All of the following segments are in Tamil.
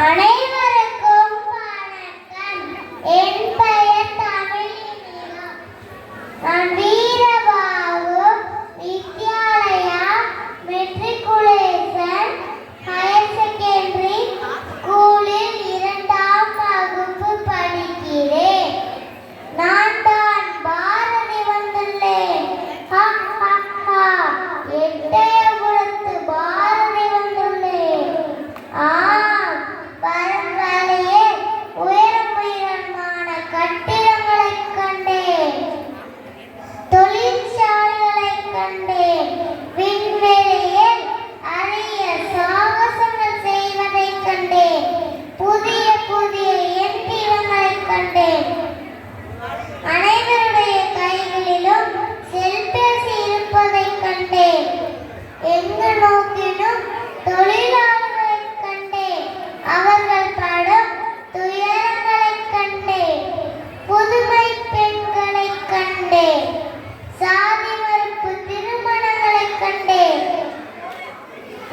அனைவரும்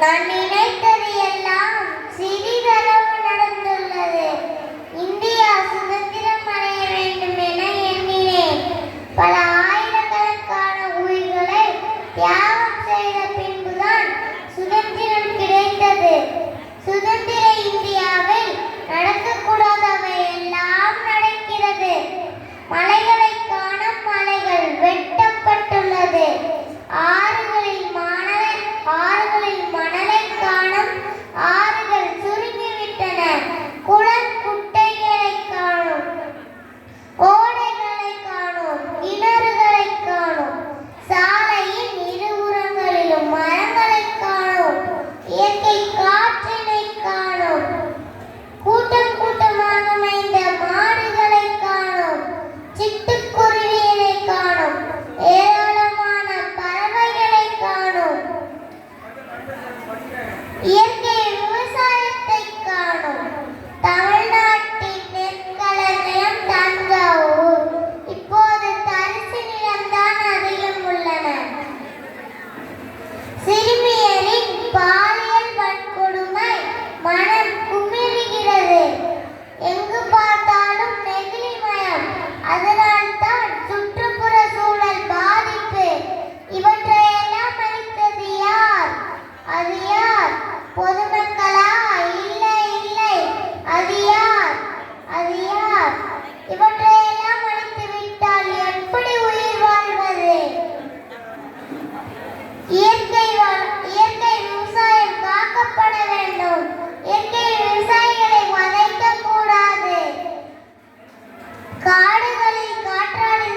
நினைத்தது எல்லாம் சிறிதளவு நடந்துள்ளது. இந்தியா சுதந்திரம் அடைய வேண்டும் என எண்ணினேன். பல ஆயிரக்கணக்கான உயிர்களை தியாகம் செய்த பின்புதான் சுதந்திரம் கிடைத்தது. சுதந்திர இந்தியாவில் நடக்கக்கூடாதவை எல்லாம் நடக்கிறது. மலைகள் பொதுமக்களா இல்லை இல்லை. அது யார் அது யார் இவற்றையெல்லாம் அழித்து விட்டால் எப்படி உயிர் வாழ்வது? இயற்கை இயற்கை விவசாயம் காக்கப்பட வேண்டும். இயற்கை விவசாயிகளை வதைக்க கூடாது காடுகளில் காற்றாடி